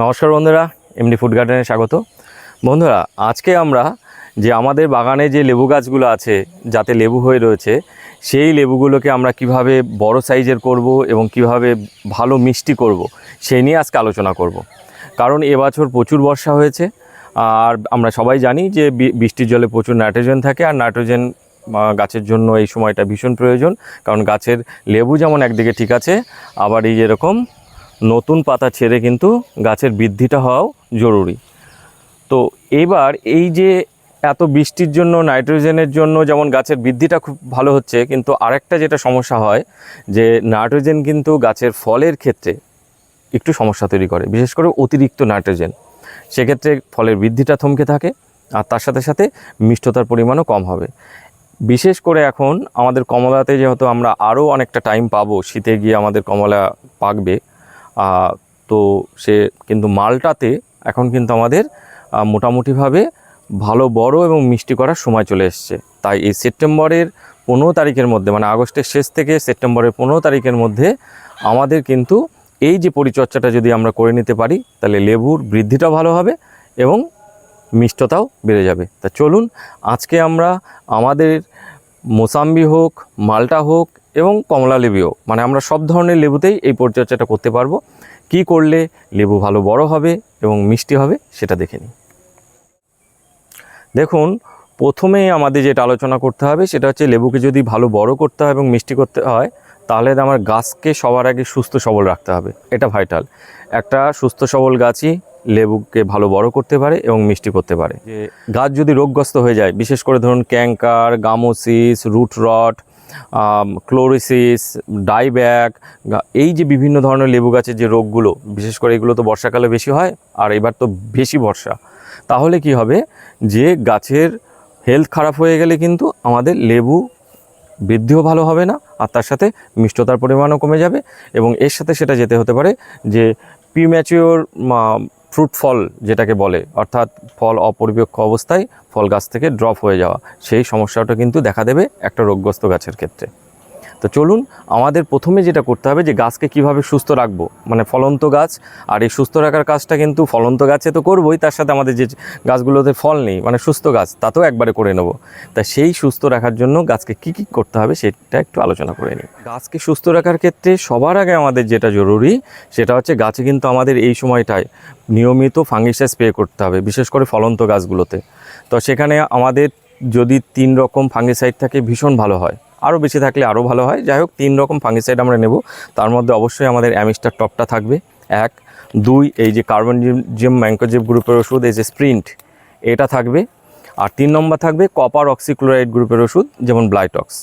নমস্কার বন্ধুরা এমনি ফুড গার্ডেনে স্বাগত। বন্ধুরা, আজকে আমরা যে আমাদের বাগানে যে লেবু গাছগুলো আছে, যাতে লেবু হয়ে রয়েছে, সেই লেবুগুলোকে আমরা কীভাবে বড় সাইজের করব এবং কীভাবে ভালো মিষ্টি করব, সেই নিয়ে আজকে আলোচনা করব। কারণ এবছর প্রচুর বর্ষা হয়েছে, আর আমরা সবাই জানি যে বৃষ্টির জলে প্রচুর নাইট্রোজেন থাকে, আর নাইট্রোজেন গাছের জন্য এই সময়টা ভীষণ প্রয়োজন। কারণ গাছের লেবু যেমন একদিকে ঠিক আছে, আবার এই যেরকম নতুন পাতা ছেড়ে কিন্তু গাছের বৃদ্ধিটা হওয়াও জরুরি। তো এবার এই যে এত বৃষ্টির জন্য, নাইট্রোজেনের জন্য যেমন গাছের বৃদ্ধিটা খুব ভালো হচ্ছে, কিন্তু আরেকটা যেটা সমস্যা হয় যে নাইট্রোজেন কিন্তু গাছের ফলের ক্ষেত্রে একটু সমস্যা তৈরি করে, বিশেষ করে অতিরিক্ত নাইট্রোজেন। সেক্ষেত্রে ফলের বৃদ্ধিটা থমকে থাকে আর তার সাথে সাথে মিষ্টতার পরিমাণও কম হবে। বিশেষ করে এখন আমাদের কমলাতে যেহেতু আমরা আরও অনেকটা টাইম পাবো, শীতে গিয়ে আমাদের কমলা পাকবে তো সে কিন্তু মালটাতে এখন কিন্তু আমাদের মোটামুটিভাবে ভালো, বড় এবং মিষ্টি করার সময় চলে এসছে। তাই এই সেপ্টেম্বরের পনেরো তারিখের মধ্যে মানে আগস্টের শেষ থেকে সেপ্টেম্বরের পনেরো তারিখের মধ্যে আমাদের কিন্তু এই যে পরিচর্যাটা যদি আমরা করে নিতে পারি, তাহলে লেবুর বৃদ্ধিটা ভালো হবে এবং মিষ্টতাও বেড়ে যাবে। তা চলুন, আজকে আমরা আমাদের মোসাম্বি হোক, মালটা হোক এবং কমলা লেবু হোক মানে আমরা সব ধরনের লেবুতেই এই পরিচর্যাটা করতে পারব। কি করলে লেবু ভালো বড় হবে এবং মিষ্টি হবে সেটা দেখে নিই। দেখুন প্রথমেই আমাদের যেটা আলোচনা করতে হবে সেটা হচ্ছে লেবুকে যদি ভালো বড় করতে হয় এবং মিষ্টি করতে হয়, তাহলে আমার গাছকে সবার আগে সুস্থ সবল রাখতে হবে। এটা ভাইটাল। একটা সুস্থ সবল গাছই লেবুকে ভালো বড় করতে পারে এবং মিষ্টি করতে পারে। যে গাছ যদি রোগগ্রস্ত হয়ে যায়, বিশেষ করে ধরুন canker gummosis, root rot chlorosis dieback এই যে বিভিন্ন ধরনের লেবু গাছের যে রোগগুলো, বিশেষ করে এগুলো তো বর্ষাকালে বেশি হয়, আর এবার তো বেশি বর্ষা, তাহলে কি হবে? যে গাছের হেলথ খারাপ হয়ে গেলে কিন্তু আমাদের লেবু বৃদ্ধিও ভালো হবে না, আর তার সাথে মিষ্টতার পরিমাণও কমে যাবে এবং এর সাথে সেটা যেতে হতে পারে যে প্রিম্যাচিওর ফ্রুট ফল যেটাকে বলে, অর্থাৎ ফল অপরিপক্ষ অবস্থায় ফল গাছ থেকে ড্রপ হয়ে যাওয়া, সেই সমস্যাটা কিন্তু দেখা দেবে একটা রোগগ্রস্ত গাছের ক্ষেত্রে। তো চলুন, আমাদের প্রথমে যেটা করতে হবে যে গাছকে কীভাবে সুস্থ রাখব। মানে ফলন্ত গাছ, আর এই সুস্থ রাখার কাজটা কিন্তু ফলন্ত গাছে তো করবোই, তার সাথে আমাদের যে গাছগুলোতে ফল নেই মানে সুস্থ গাছ, তাতেও একবারে করে নেব। তা সেই সুস্থ রাখার জন্য গাছকে কি কি করতে হবে সেটা একটু আলোচনা করে নিই। গাছকে সুস্থ রাখার ক্ষেত্রে সবার আগে আমাদের যেটা জরুরি, সেটা হচ্ছে গাছে কিন্তু আমাদের এই সময়টায় নিয়মিত ফাঙ্গিসাইড স্প্রে করতে হবে, বিশেষ করে ফলন্ত গাছগুলোতে। তো সেখানে আমাদের যদি তিন রকম ফাঙ্গিসাইড থাকে, ভীষণ ভালো হয়। আরও বেশি থাকলে আরও ভালো হয়। যাই হোক, তিন রকম ফাঙ্গিসাইড আমরা নেব। তার মধ্যে অবশ্যই আমাদের অ্যামিস্টার টপটা থাকবে। এক, দুই, এই যে কার্বন জিম ম্যাঙ্কোজেব গ্রুপের ওষুধ, এই যে স্প্রিন্ট এটা থাকবে। আর তিন নম্বর থাকবে কপার অক্সিক্লোরাইড গ্রুপের ওষুধ, যেমন ব্লাইটক্স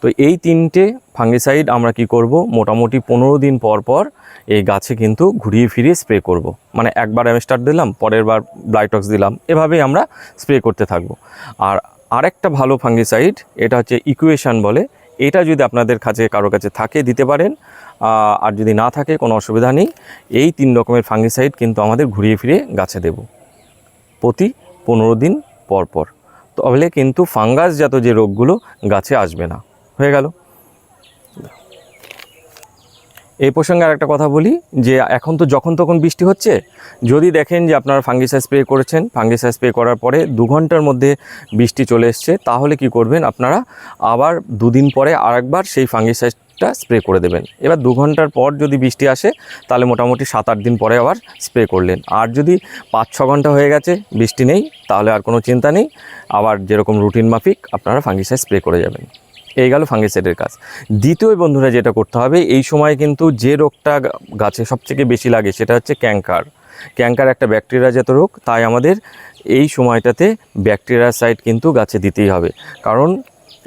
তো এই তিনটে ফাঙ্গিসাইড আমরা কি করব? মোটামুটি পনেরো দিন পর পর এই গাছে কিন্তু ঘুরিয়ে ফিরিয়ে স্প্রে করব। মানে একবার অ্যামিস্টার দিলাম, পরের বার ব্লাইটক্স দিলাম। এভাবেই আমরা স্প্রে করতে থাকব। আর আরেকটা ভালো ফাঙ্গিসাইড এটা হচ্ছে ইকুয়েশান বলে। এটা যদি আপনাদের কাছে, কারও কাছে থাকে, দিতে পারেন। আর যদি না থাকে, কোনো অসুবিধা নেই। এই তিন রকমের ফাঙ্গিসাইড কিন্তু আমাদের ঘুরিয়ে ফিরে গাছে দেব। প্রতি পনেরো দিন পর পর। তাহলে কিন্তু ফাঙ্গাসজাত যে রোগগুলো গাছে আসবে না। হয়ে গেল। এই প্রসঙ্গে আরেকটা কথা বলি, যে এখন তো যখন তখন বৃষ্টি হচ্ছে, যদি দেখেন যে আপনারা ফাঙ্গিসাইড স্প্রে করেছেন, ফাঙ্গিসাইড স্প্রে করার পরে দু ঘণ্টার মধ্যে বৃষ্টি চলে এসছে, তাহলে কি করবেন আপনারা আবার দুদিন পরে আরেকবার সেই ফাঙ্গিসাইডটা স্প্রে করে দেবেন। এবার দু ঘণ্টার পর যদি বৃষ্টি আসে, তাহলে মোটামুটি সাত আট দিন পরে আবার স্প্রে করলেন। আর যদি পাঁচ ছ ঘণ্টা হয়ে গেছে, বৃষ্টি নেই, তাহলে আর কোনো চিন্তা নেই, আবার যেরকম রুটিন মাফিক আপনারা ফাঙ্গিসাইড স্প্রে করে যাবেন। এই গেল ফাঙ্গিসাইডের কাজ। দ্বিতীয় বন্ধুরা যেটা করতে হবে, এই সময় কিন্তু যে রোগটা গাছে সবথেকে বেশি লাগে সেটা হচ্ছে ক্যাঙ্কার ক্যাঙ্কার একটা ব্যাকটেরিয়াজাত রোগ, তাই আমাদের এই সময়টাতে ব্যাকটেরিয়াসাইড কিন্তু গাছে দিতেই হবে। কারণ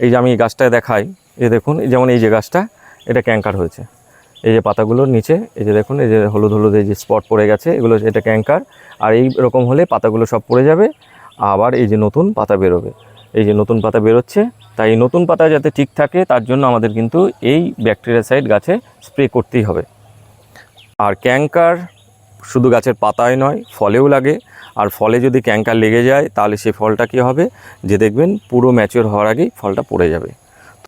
এই যে আমি এই গাছটায় দেখাই, এই দেখুন যেমন এই যে গাছটা, এটা ক্যাঙ্কার হয়েছে। এই যে পাতাগুলোর নিচে, এই যে দেখুন, এই যে হলুদ হলুদ এই যে স্পট পড়ে গেছে, এগুলো এটা ক্যাঙ্কার আর এই রকম হলে পাতাগুলো সব পড়ে যাবে, আবার এই যে নতুন পাতা বেরোবে। এই যে নতুন পাতা বেরোচ্ছে, তাই এই নতুন পাতা যাতে ঠিক থাকে, তার জন্য আমাদের কিন্তু এই ব্যাকটেরিয়াসাইড গাছে স্প্রে করতেই হবে। আর ক্যাঙ্কার শুধু গাছের পাতায় নয়, ফলেও লাগে। আর ফলে যদি ক্যাঙ্কার লেগে যায়, তাহলে সেই ফলটা কী হবে? যে দেখবেন পুরো ম্যাচিওর হওয়ার আগেই ফলটা পড়ে যাবে।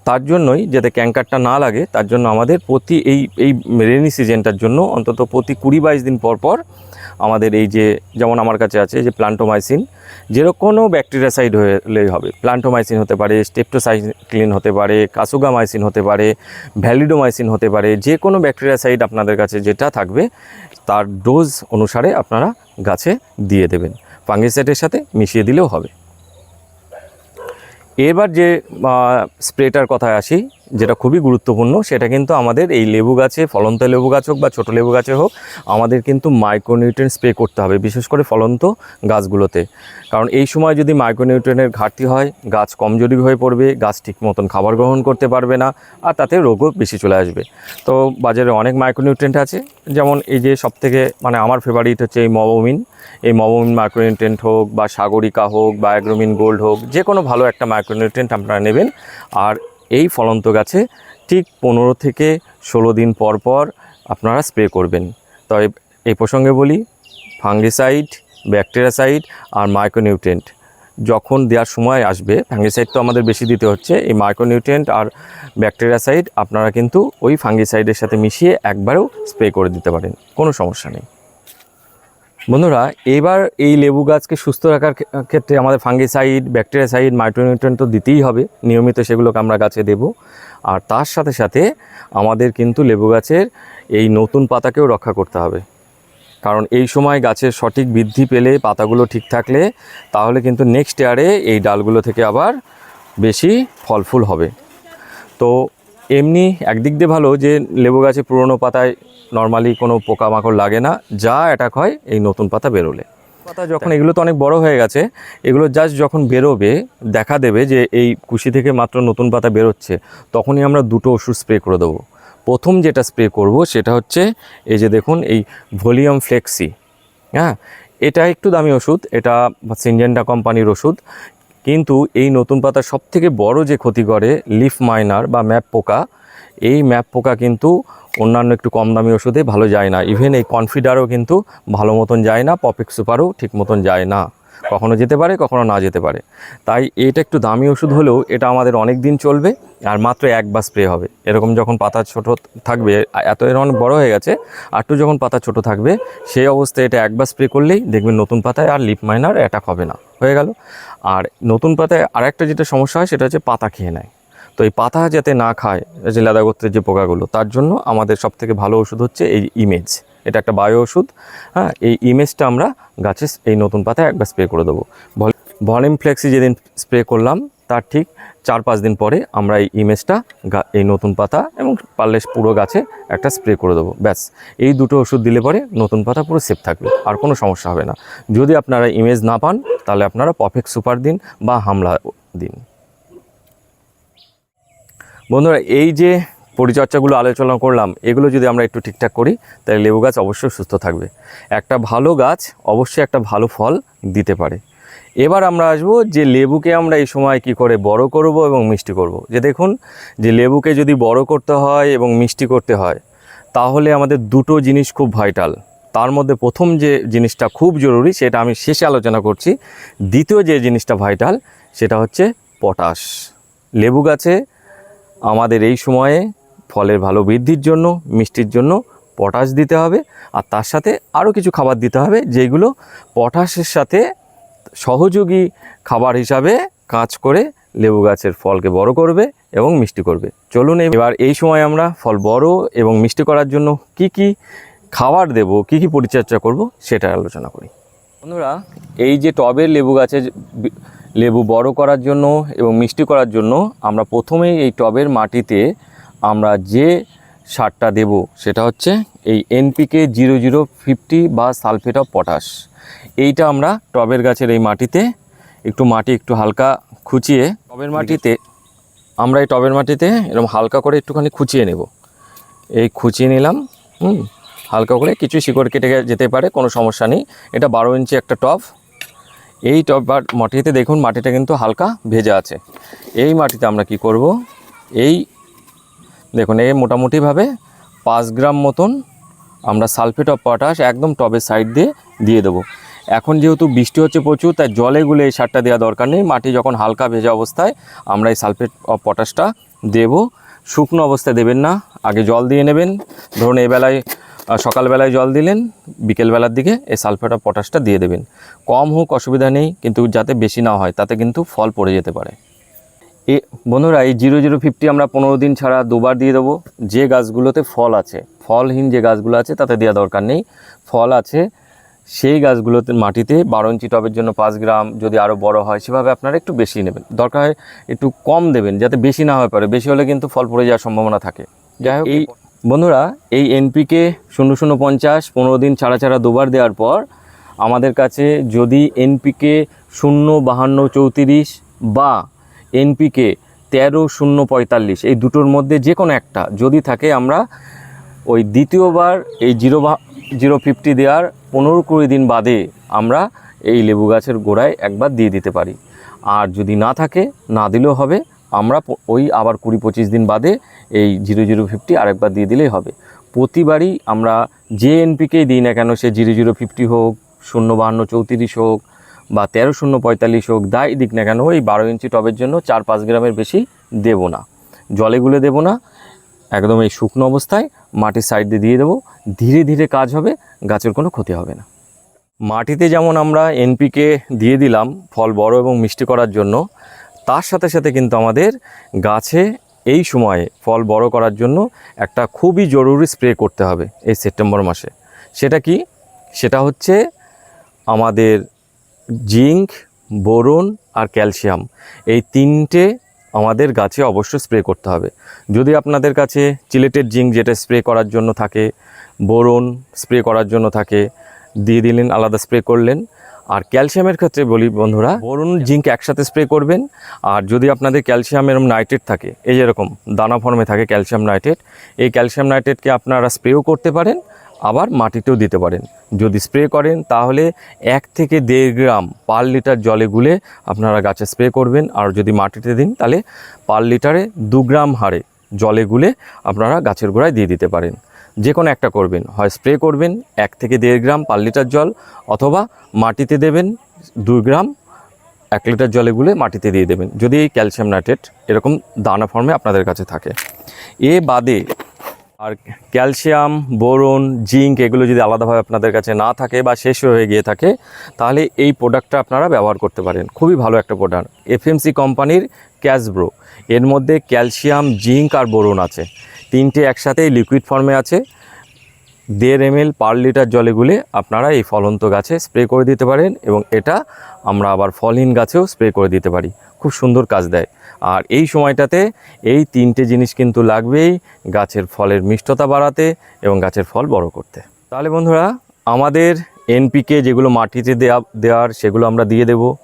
তার জন্যই যাতে ক্যাঙ্কারটা না লাগে, তার জন্য আমাদের প্রতি এই এই রেনি সিজনটার জন্য অন্তত প্রতি কুড়ি বাইশ দিন পর পর আমাদের এই যে, যেমন আমার কাছে আছে, যে প্লান্টোমাইসিন যেরকম কোনো ব্যাকটেরিয়াসাইড হলেই হবে। প্লান্টোমাইসিন হতে পারে, স্টেপটোসাইক্লিন হতে পারে, কাসুগামাইসিন হতে পারে, ভ্যালিডোমাইসিন হতে পারে, যে কোনো ব্যাকটেরিয়াসাইড আপনাদের কাছে যেটা থাকবে, তার ডোজ অনুসারে আপনারা গাছে দিয়ে দেবেন। ফাঙ্গিসাইডের সাথে মিশিয়ে দিলেও হবে। এবার যে স্প্রেটার কথায় আসি যেটা খুবই গুরুত্বপূর্ণ, সেটা কিন্তু আমাদের এই লেবু গাছে, ফলন্ত লেবু গাছ হোক বা ছোটো লেবু গাছে হোক, আমাদের কিন্তু মাইক্রোনিউট্রেন স্প্রে করতে হবে, বিশেষ করে ফলন্ত গাছগুলোতে। কারণ এই সময় যদি মাইক্রোনিউট্রেনের ঘাটতি হয়, গাছ কমজোরি হয়ে পড়বে, গাছ ঠিক মতন খাবার গ্রহণ করতে পারবে না, আর তাতে রোগও বেশি চলে আসবে। তো বাজারে অনেক মাইক্রোনিউট্রেন্ট আছে, যেমন এই যে সবথেকে মানে আমার ফেভারিট হচ্ছে এই মবমিন। এই মবোমিন মাইক্রোনিউট্রেন্ট হোক বা সাগরিকা হোক বা অ্যাগ্রোমিন গোল্ড হোক যে কোনো ভালো একটা মাইক্রোনিউট্রেন্ট আপনারা নেবেন। আর এই ফলন্ত গাছে ঠিক পনেরো থেকে ষোলো দিন পর পর আপনারা স্প্রে করবেন। তবে এই প্রসঙ্গে বলি, ফাঙ্গিসাইড, ব্যাকটেরিয়াসাইড আর মাইক্রোনিউট্রেন্ট যখন দেওয়ার সময় আসবে, ফাঙ্গিসাইড তো আমাদের বেশি দিতে হচ্ছে, এই মাইক্রোনিউট্রেন্ট আর ব্যাকটেরিয়াসাইড আপনারা কিন্তু ওই ফাঙ্গিসাইডের সাথে মিশিয়ে একবারেও স্প্রে করে দিতে পারেন, কোনো সমস্যা নেই। বন্ধুরা, এবার এই লেবু গাছকে সুস্থ রাখার ক্ষেত্রে আমাদের ফাঙ্গিসাইড, ব্যাকটেরিয়াসাইড মাইক্রোনিউট্রেন্ট তো দিতেই হবে। নিয়মিত সেগুলোকে আমরা গাছে দেব। আর তার সাথে সাথে আমাদের কিন্তু লেবু গাছের এই নতুন পাতাকেও রক্ষা করতে হবে। কারণ এই সময় গাছের সঠিক বৃদ্ধি পেলে, পাতাগুলো ঠিক থাকলে, তাহলে কিন্তু নেক্সট ইয়ারে এই ডালগুলো থেকে আবার বেশি ফল ফুল হবে। তো এমনি একদিক দিয়ে ভালো যে লেবু গাছে পুরনো পাতায় নর্মালি কোনো পোকামাকড় লাগে না যা অ্যাটাক হয় এই নতুন পাতা বেরোলে। পাতা যখন এগুলো তো অনেক বড় হয়ে গেছে এগুলো জাস্ট যখন বেরোবে দেখা দেবে যে এই কুশি থেকে মাত্র নতুন পাতা বেরোচ্ছে তখনই আমরা দুটো ওষুধ স্প্রে করে দেবো। প্রথম যেটা স্প্রে করব সেটা হচ্ছে এই যে দেখুন এই ভলিউম ফ্লেক্সি হ্যাঁ? এটা একটু দামি ওষুধ এটা সিনজেন্টা কোম্পানির ওষুধ কিন্তু এই নতুন পাতার সবথেকে বড় যে ক্ষতি করে লিফ মাইনার বা ম্যাপ পোকা, এই ম্যাপ পোকা কিন্তু অন্যান্য একটু কম দামি ওষুধে ভালো যায় না। ইভেন এই কনফিডারও কিন্তু ভালো মতন যায় না, পপিক সুপারও ঠিক মতন যায় না। কখনো যেতে পারে, কখনো না যেতে পারে। তাই এটা একটু দামি ওষুধ হলেও এটা আমাদের অনেক দিন চলবে আর মাত্র একবার স্প্রে হবে। এরকম যখন পাতা ছোট থাকবে, এত এর অনেক বড় হয়ে গেছে, আর একটু যখন পাতা ছোট থাকবে, সেই অবস্থায় এটা একবার স্প্রে করলেই দেখবেন নতুন পাতায় আর লিপ মাইনার অ্যাটাক হবে না। হয়ে গেল। আর নতুন পাতায় আরেকটা যেটা সমস্যা হয়, সেটা হচ্ছে পাতা খেয়ে নেয়। তো এই পাতা যাতে না খায় যে লেদা গোত্রের যে পোকাগুলো, তার জন্য আমাদের সবথেকে ভালো ওষুধ হচ্ছে এই ইমেজ এটা একটা বায়ো ওষুধ হ্যাঁ এই ইমেজটা আমরা গাছে এই নতুন পাতায় একবার স্প্রে করে দেবো। ভলিউম ফ্লেক্সি যেদিন স্প্রে করলাম, তার ঠিক চার পাঁচ দিন পরে আমরা এই ইমেজটা এই নতুন পাতা এবং পারলে পুরো গাছে একটা স্প্রে করে দেবো। ব্যাস, এই দুটো ওষুধ দিলে পরে নতুন পাতা পুরো সেফ থাকবে, আর কোনো সমস্যা হবে না। যদি আপনারা ইমেজ না পান, তাহলে আপনারা পফেক্ট সুপার দিন বা হামলা দিন। বন্ধুরা, এই যে পরিচর্যাগুলো আলোচনা করলাম, এগুলো যদি আমরা একটু ঠিকঠাক করি, তাহলে লেবু গাছ অবশ্যই সুস্থ থাকবে। একটা ভালো গাছ অবশ্যই একটা ভালো ফল দিতে পারে। এবার আমরা আসব যে লেবুকে আমরা এই সময় কি করে বড় করব এবং মিষ্টি করব। যে দেখুন, যে লেবুকে যদি বড় করতে হয় এবং মিষ্টি করতে হয়, তাহলে আমাদের দুটো জিনিস খুব ভাইটাল। তার মধ্যে প্রথম যে জিনিসটা খুব জরুরি, সেটা আমি শেষে আলোচনা করছি। দ্বিতীয় যে জিনিসটা ভাইটাল, সেটা হচ্ছে পটাশ। লেবু গাছে আমাদের এই সময়ে ফলের ভালো বৃদ্ধির জন্য, মিষ্টির জন্য পটাশ দিতে হবে। আর তার সাথে আরও কিছু খাবার দিতে হবে, যেগুলো পটাশের সাথে সহযোগী খাবার হিসাবে কাজ করে লেবু গাছের ফলকে বড় করবে এবং মিষ্টি করবে। চলুন এবার এই সময় আমরা ফল বড় এবং মিষ্টি করার জন্য কি কি খাবার দেব, কি কি পরিচর্যা করব সেটা আলোচনা করি। বন্ধুরা, এই যে টবের লেবু গাছে লেবু বড় করার জন্য এবং মিষ্টি করার জন্য আমরা প্রথমেই এই টবের মাটিতে আমরা যে সারটা দেব সেটা হচ্ছে এই এনপিকে জিরো জিরো ফিফটি বা সালফেট অফ পটাশ এইটা আমরা টবের গাছের এই মাটিতে একটু মাটি একটু হালকা খুঁচিয়ে টবের মাটিতে আমরা এই টবের মাটিতে এরকম হালকা করে একটুখানি খুঁচিয়ে নেব। এই খুঁচিয়ে নিলাম, হুম, হালকা করে কিছু শিকড় কেটে যেতে পারে, কোনো সমস্যা নেই। এটা বারো ইঞ্চি একটা টব। এই টব মাটিতে দেখুন, মাটিটা কিন্তু হালকা ভেজা আছে। এই মাটিতে আমরা কি করব? এই দেখুন, এই মোটামুটিভাবে পাঁচ গ্রাম মতন আমরা সালফেট অফ পটাশ একদম টবের সাইড দিয়ে দিয়ে দেবো। এখন যেহেতু বৃষ্টি হচ্ছে প্রচুর, তাই জলে গুলে এই সারটা দেওয়া দরকার নেই। মাটি যখন হালকা ভেজা অবস্থায় আমরা এই সালফেট অফ পটাশটা দেব। শুকনো অবস্থায় দেবেন না, আগে জল দিয়ে নেবেন। ধরুন, এই বেলায় আর সকালবেলায় জল দিলেন, বিকেলবেলার দিকে এই সালফেট অফ পটাশটা দিয়ে দেবেন। কম হোক, অসুবিধা নেই, কিন্তু যাতে বেশি না হয়, তাতে কিন্তু ফল পড়ে যেতে পারে। এ বন্ধুরা এই জিরো জিরো ফিফটি আমরা পনেরো দিন ছাড়া দুবার দিয়ে দেবো। যে গাছগুলোতে ফল আছে ফলহীন যে গাছগুলো আছে তাতে দেওয়া দরকার নেই। ফল আছে সেই গাছগুলোতে মাটিতে বারো ইঞ্চি টবের জন্য পাঁচ গ্রাম যদি আরও বড় হয় সেভাবে আপনারা একটু বেশি নেবেন। দরকার হয় একটু কম দেবেন যাতে বেশি না হয়ে পারে বেশি হলে কিন্তু ফল পড়ে যাওয়ার সম্ভাবনা থাকে। যাই হোক এই বন্ধুরা এই এনপিকে শূন্য শূন্য পঞ্চাশ পনেরো দিন ছাড়া ছাড়া দুবার দেওয়ার পর আমাদের কাছে যদি এনপিকে শূন্য বাহান্ন চৌত্রিশ বা এনপিকে তেরো শূন্য পঁয়তাল্লিশ। এই দুটোর মধ্যে যে কোনো একটা। যদি থাকে আমরা ওই দ্বিতীয়বার এই জিরো জিরো ফিফটি দেওয়ার পনেরো কুড়ি দিন বাদে আমরা এই লেবু গাছের গোড়ায় একবার দিয়ে দিতে পারি। আর যদি না থাকে, না দিলেও হবে, আমরা ওই আবার কুড়ি পঁচিশ দিন বাদে এই জিরো জিরো ফিফটি আরেকবার দিয়ে দিলেই হবে। প্রতিবারই আমরা যে এনপিকেই দিই না কেন, সে জিরো জিরো ফিফটি হোক, শূন্য বাহান্ন চৌত্রিশ হোক বা তেরো শূন্য পঁয়তাল্লিশ হোক দায় দিক না কেন ওই বারো ইঞ্চি টবের জন্য চার পাঁচ গ্রামের বেশি দেব না। জলে গুলে দেবো না, একদম এই শুকনো অবস্থায় মাটির সাইড দিয়ে দিয়ে দেবো। ধীরে ধীরে কাজ হবে, গাছের কোনো ক্ষতি হবে না। মাটিতে যেমন আমরা এনপিকে দিয়ে দিলাম, ফল বড় এবং মিষ্টি করার জন্য, তার সাথে সাথে কিন্তু আমাদের গাছে এই সময়ে ফল বড় করার জন্য একটা খুবই জরুরি স্প্রে করতে হবে এই সেপ্টেম্বর মাসে। সেটা কি? সেটা হচ্ছে আমাদের জিঙ্ক, বোরন আর ক্যালসিয়াম এই তিনটে আমাদের গাছে অবশ্যই স্প্রে করতে হবে। যদি আপনাদের কাছে চিলেটেড জিঙ্ক যেটা স্প্রে করার জন্য থাকে, বোরন স্প্রে করার জন্য থাকে, দিয়ে দিলেন, আলাদা স্প্রে করলেন, আর ক্যালসিয়ামের ক্ষেত্রে বলি বন্ধুরা, বোরন, জিঙ্ক একসাথে স্প্রে করবেন, আর যদি আপনাদের ক্যালসিয়াম এরম নাইট্রেট থাকে, এই যেরকম দানা ফর্মে থাকে ক্যালসিয়াম নাইট্রেট, এই ক্যালসিয়াম নাইট্রেটকে আপনারা স্প্রেও করতে পারেন আবার মাটিতেও দিতে পারেন। যদি স্প্রে করেন, তাহলে এক থেকে দেড় গ্রাম পার লিটার জলে গুলে আপনারা গাছে স্প্রে করবেন। আর যদি মাটিতে দিন, তাহলে পার লিটারে দু গ্রাম হারে জলে গুলে আপনারা গাছের গোড়ায় দিয়ে দিতে পারেন। যে কোনো একটা করবেন। হয় স্প্রে করবেন, এক থেকে দেড় গ্রাম পার লিটার জল, অথবা মাটিতে দেবেন দুই গ্রাম এক লিটার জলে গুলে মাটিতে দিয়ে দেবেন। যদি এই ক্যালসিয়াম নাইট্রেট এরকম দানা ফর্মে আপনাদের কাছে থাকে। এ বাদে আর ক্যালসিয়াম, বোরন, জিঙ্ক এগুলো যদি আলাদাভাবে আপনাদের কাছে না থাকে বা শেষ হয়ে গিয়ে থাকে, তাহলে এই প্রোডাক্টটা আপনারা ব্যবহার করতে পারেন। খুবই ভালো একটা প্রোডাক্ট। এফএমসি কোম্পানির ক্যাশব্রো এর মধ্যে ক্যালসিয়াম, জিঙ্ক আর বোরন আছে। তিনটে একসাথে লিকুইড ফর্মে আছে। দেড় এম পার লিটার জলে গুলে আপনারা এই ফলন্ত গাছে স্প্রে করে দিতে পারেন এবং এটা আমরা আবার ফলহীন গাছেও স্প্রে করে দিতে পারি। খুব সুন্দর কাজ দেয়। আর এই সময়টাতে এই তিনটে জিনিস কিন্তু লাগবেই, গাছের ফলের মিষ্টতা বাড়াতে এবং গাছের ফল বড় করতে। তাহলে বন্ধুরা, আমাদের এনপিকে যেগুলো মাটিতে দেওয়া দেওয়ার সেগুলো আমরা দিয়ে দেব।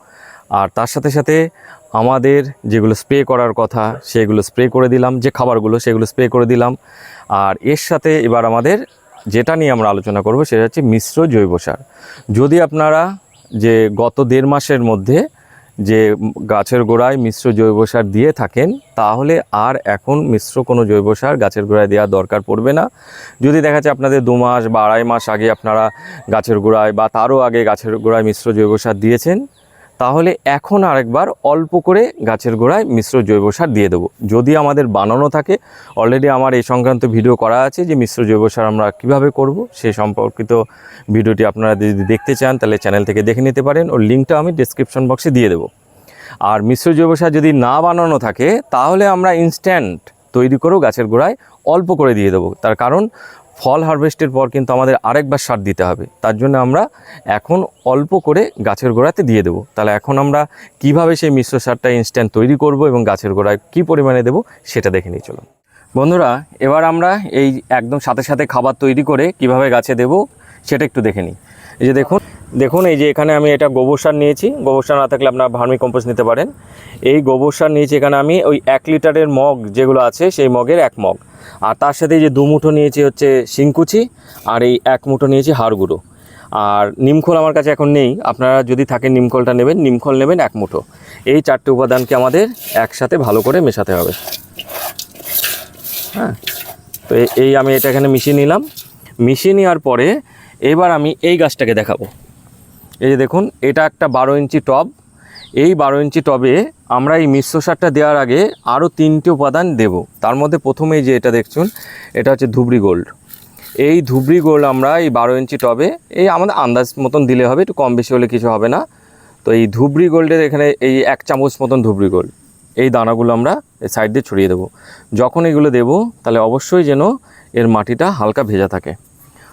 আর তার সাথে সাথে আমাদের যেগুলো স্প্রে করার কথা, সেগুলো স্প্রে করে দিলাম, যে খাবারগুলো, সেগুলো স্প্রে করে দিলাম। আর এর সাথে এবার আমাদের যেটা নিয়ে আমরা আলোচনা করব, সেটা হচ্ছে মিশ্র জৈব সার। যদি আপনারা যে গত দেড় মাসের মধ্যে যে গাছের গোড়ায় মিশ্র জৈব সার দিয়ে থাকেন, তাহলে আর এখন মিশ্র কোনো জৈব সার গাছের গোড়ায় দেওয়ার দরকার পড়বে না। যদি দেখা যাচ্ছে আপনাদের দু মাস বা আড়াই মাস আগে আপনারা গাছের গোড়ায় বা তারও আগে গাছের গোড়ায় মিশ্র জৈব সার দিয়েছেন তাহলে এখন আরেকবার অল্প করে গাছের গোড়ায় মিশ্র জৈব সার দিয়ে দেবো। যদি আমাদের বানানো থাকে অলরেডি আমার এই সংক্রান্ত ভিডিও করা আছে যে মিশ্র জৈব সার আমরা কীভাবে করব, সে সম্পর্কিত ভিডিওটি আপনারা যদি দেখতে চান, তাহলে চ্যানেল থেকে দেখে নিতে পারেন ওর লিঙ্কটা আমি ডিসক্রিপশন বক্সে দিয়ে দেবো। আর মিশ্র জৈব সার যদি না বানানো থাকে, তাহলে আমরা ইনস্ট্যান্ট তৈরি করেও গাছের গোড়ায় অল্প করে দিয়ে দেবো। তার কারণ ফল হারভেস্টের পর কিন্তু আমাদের আরেকবার সার দিতে হবে। তার জন্য আমরা এখন অল্প করে গাছের গোড়াতে দিয়ে দেবো। তাহলে এখন আমরা কীভাবে সেই মিশ্র সারটা ইনস্ট্যান্ট তৈরি করব এবং গাছের গোড়ায় কি পরিমাণে দেবো সেটা দেখে নিয়ে চলুন। বন্ধুরা, এবার আমরা এই একদম সাথে সাথে খাবার তৈরি করে কীভাবে গাছে দেব সেটা একটু দেখে নিই। এই যে দেখুন দেখুন, এই যে এখানে আমি এটা গোবর সার নিয়েছি। গোবর সার না থাকলে আপনার ভার্মি কম্পোস্ট নিতে পারেন। এই গোবর সার নিয়েছি এখানে আমি ওই এক লিটারের মগ যেগুলো আছে, সেই মগের এক মগ। আর তার সাথে যে দু মুঠো নিয়েছি হচ্ছে শিংকুচি, আর এই এক মুঠো নিয়েছি হাড় গুঁড়ো। আর নিমখোল আমার কাছে এখন নেই। আপনারা যদি থাকে নিমখোলটা নেবেন নিমখোল নেবেন এক মুঠো। এই চারটে উপাদানকে আমাদের একসাথে ভালো করে মেশাতে হবে। হ্যাঁ তো এই আমি এটা এখানে মিশিয়ে নিলাম। মিশিয়ে নেওয়ার পরে এবার আমি এই গাছটাকে দেখাবো। এই যে দেখুন, এটা একটা বারো ইঞ্চি টব। এই বারো ইঞ্চি টবে আমরা এই মিশ্র সারটা দেওয়ার আগে আরও তিনটি উপাদান দেব। তার মধ্যে প্রথমেই যে এটা দেখছুন, এটা হচ্ছে ধুবড়ি গোল্ড। এই ধুবড়ি গোল্ড আমরা এই বারো ইঞ্চি টবে, এই আমাদের আন্দাজ মতন দিলে হবে, একটু কম বেশি হলে কিছু হবে না। তো এই ধুবড়ি গোল্ডের এখানে এই এক চামচ মতন ধুবড়ি গোল্ড, এই দানাগুলো আমরা এই সাইড দিয়ে ছড়িয়ে দেবো। যখন এগুলো দেবো, তাহলে অবশ্যই যেন এর মাটিটা হালকা ভেজা থাকে।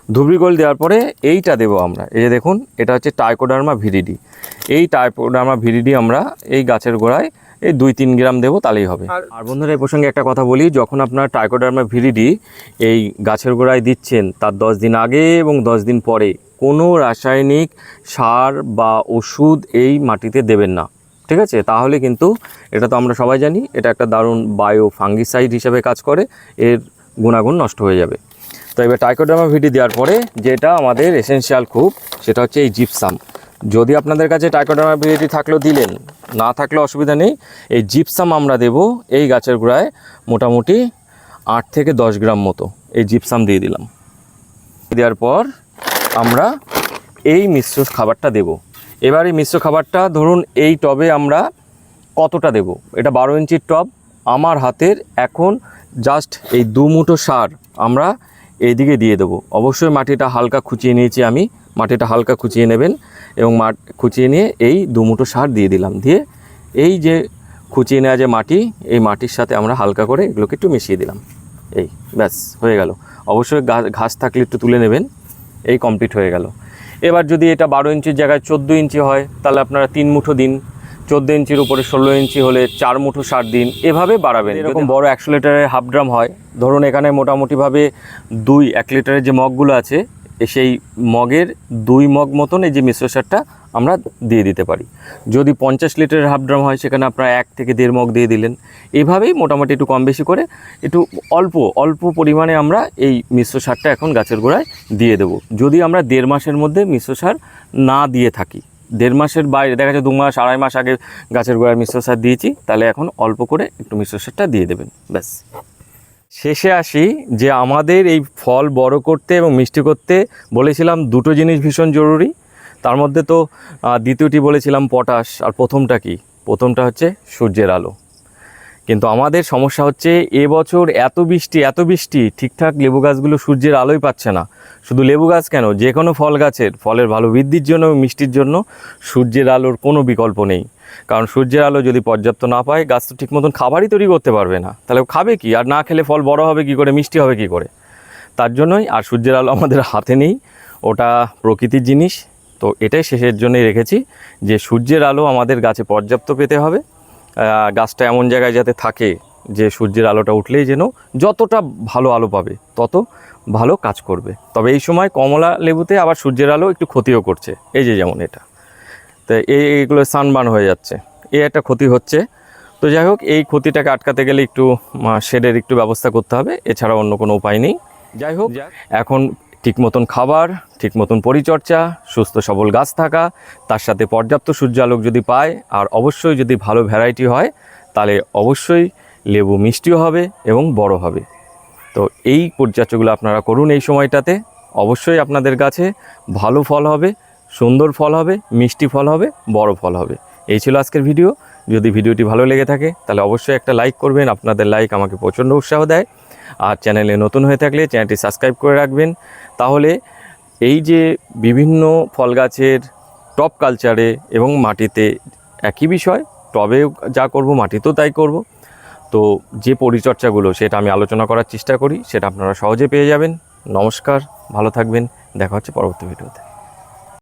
ধুবড়ি গোল দেওয়ার পরে এইটা দেবো আমরা। এই যে দেখুন এটা হচ্ছে টাইকোডার্মা ভিরিডি এই টাইকোডার্মা ভিরিডি আমরা এই গাছের গোড়ায় এই দুই তিন গ্রাম দেবো তাহলেই হবে। আর- বন্ধুরা এই প্রসঙ্গে একটা কথা বলি যখন আপনার টাইকোডার্মা ভিরিডি এই গাছের গোড়ায় দিচ্ছেন তার দশ দিন আগে এবং দশ দিন পরে কোনো রাসায়নিক সার বা ওষুধ এই মাটিতে দেবেন না। ঠিক আছে? তাহলে কিন্তু এটা তো আমরা সবাই জানি এটা একটা দারুণ বায়ো ফাঙ্গিসাইড হিসেবে কাজ করে এর গুণাগুণ নষ্ট হয়ে যাবে। তো এবার টাইকোডার্মা ভিডি দেওয়ার পরে যেটা আমাদের এসেনশিয়াল খুব, সেটা হচ্ছে এই জিপসাম যদি আপনাদের কাছে টাইকোডার্মা ভিডি থাকলেও দিলেন, না থাকলে অসুবিধা নেই, এই জিপসাম আমরা দেব এই গাছের গোড়ায় মোটামুটি আট থেকে দশ গ্রাম মতো এই জিপসাম দিয়ে দিলাম। দেওয়ার পর আমরা এই মিশ্র খাবারটা দেব। এবার এই মিশ্র খাবারটা ধরুন এই টবে আমরা কতটা দেব? এটা বারো ইঞ্চির টব, আমার হাতের এখন জাস্ট এই দু মুঠো সার আমরা এইদিকে দিয়ে দেবো। অবশ্যই মাটিটা হালকা খুঁচিয়ে নিয়েছি আমি। মাটিটা হালকা খুঁচিয়ে নেবেন এবং মাট খুঁচিয়ে নিয়ে এই দু মুঠো সার দিয়ে দিলাম। দিয়ে এই যে খুঁচিয়ে নেওয়া যে মাটি, এই মাটির সাথে আমরা হালকা করে এগুলোকে একটু মিশিয়ে দিলাম। এই ব্যাস, হয়ে গেল। অবশ্যই ঘাস থাকলে একটু তুলে নেবেন। এই কমপ্লিট হয়ে গেল। এবার যদি এটা বারো ইঞ্চির জায়গায় চোদ্দ ইঞ্চি হয়, তাহলে আপনারা তিন মুঠো দিন। চোদ্দ ইঞ্চির উপরে ষোলো ইঞ্চি হলে চার মুঠো সার দিন এভাবে বাড়াবেন। এরকম বড় একশো লিটারের হাফ ড্রাম হয় ধরুন এখানে মোটামুটিভাবে দুই এক লিটারের যে মগগুলো আছে সেই মগের দুই মগ মতন এই যে মিশ্র সারটা আমরা দিয়ে দিতে পারি। যদি পঞ্চাশ লিটারের হাফ ড্রাম হয় সেখানে আপনারা এক থেকে দেড় মগ দিয়ে দিলেন। এভাবেই মোটামুটি একটু কম বেশি করে একটু অল্প অল্প পরিমাণে আমরা এই মিশ্র সারটা এখন গাছের গোড়ায় দিয়ে দেবো। যদি আমরা দেড় মাসের মধ্যে মিশ্র সার না দিয়ে থাকি। দেড় মাসের বাইরে, দেখা যাচ্ছে দু মাস, আড়াই মাস আগে গাছের গোড়ায় মিশ্র সার দিয়েছি, তাহলে এখন অল্প করে একটু মিশ্র সারটা দিয়ে দেবেন, ব্যাস। শেষে আসি যে আমাদের এই ফল বড় করতে এবং মিষ্টি করতে বলেছিলাম দুটো জিনিস ভীষণ জরুরি। তার মধ্যে তো দ্বিতীয়টি বলেছিলাম পটাশ, আর প্রথমটা কি? প্রথমটা হচ্ছে সূর্যের আলো। কিন্তু আমাদের সমস্যা হচ্ছে এবছর এত বৃষ্টি এত বৃষ্টি, ঠিকঠাক লেবু গাছগুলো সূর্যের আলোই পাচ্ছে না। শুধু লেবু গাছ কেন? যে কোনো ফল গাছের, ফলের ভালো বৃদ্ধির জন্য মিষ্টির জন্য সূর্যের আলোর কোনো বিকল্প নেই। কারণ সূর্যের আলো যদি পর্যাপ্ত না পায়, গাছ তো ঠিক মতন খাবারই তৈরি করতে পারবে না। তাহলে খাবে কি? আর না খেলে ফল বড় হবে কি করে, মিষ্টি হবে কি করে? তার জন্যই আর সূর্যের আলো আমাদের হাতে নেই। ওটা প্রকৃতির জিনিস। তো এটাই শেষের জন্যই রেখেছি যে সূর্যের আলো আমাদের গাছে পর্যাপ্ত পেতে হবে। গাছটা এমন জায়গায় যাতে থাকে যে সূর্যের আলোটা উঠলেই যেন যতটা ভালো আলো পাবে তত ভালো কাজ করবে। তবে এই সময় কমলা লেবুতে আবার সূর্যের আলো একটু ক্ষতিও করছে। এই যে যেমন এটা। তো এই এইগুলো সানবান হয়ে যাচ্ছে। এই একটা ক্ষতি হচ্ছে। তো যাই হোক এই ক্ষতিটাকে আটকাতে গেলে একটু শেডের একটু ব্যবস্থা করতে হবে। এছাড়া অন্য কোনো উপায় নেই। যাই হোক এখন ঠিক মতন খাবার ঠিক মতন পরিচর্যা, সুস্থ সবল গাছ থাকা, তার সাথে পর্যাপ্ত সূর্য আলোক যদি পায়, আর অবশ্যই যদি ভালো ভ্যারাইটি হয়, তাহলে অবশ্যই লেবু মিষ্টিও হবে এবং বড় হবে। তো এই পরিচর্যাগুলো আপনারা করুন এই সময়টাতে। অবশ্যই আপনাদের গাছে ভালো ফল হবে, সুন্দর ফল হবে, মিষ্টি ফল হবে, বড় ফল হবে। এই ছিল আজকের ভিডিও। যদি ভিডিওটি ভালো লেগে থাকে, তাহলে অবশ্যই একটা লাইক করবেন। আপনাদের লাইক আমাকে প্রচণ্ড উৎসাহ দেয়। আর চ্যানেলে নতুন হয়ে থাকলে চ্যানেলটি সাবস্ক্রাইব করে রাখবেন। তাহলে এই যে বিভিন্ন ফল গাছের টপ কালচারে এবং মাটিতে একই বিষয় টবে যা করব, মাটিতেও তাই করব। তো যে পরিচর্যাগুলো সেটা আমি আলোচনা করার চেষ্টা করি, সেটা আপনারা সহজে পেয়ে যাবেন। নমস্কার, ভালো থাকবেন। দেখা হচ্ছে পরবর্তী ভিডিওতে।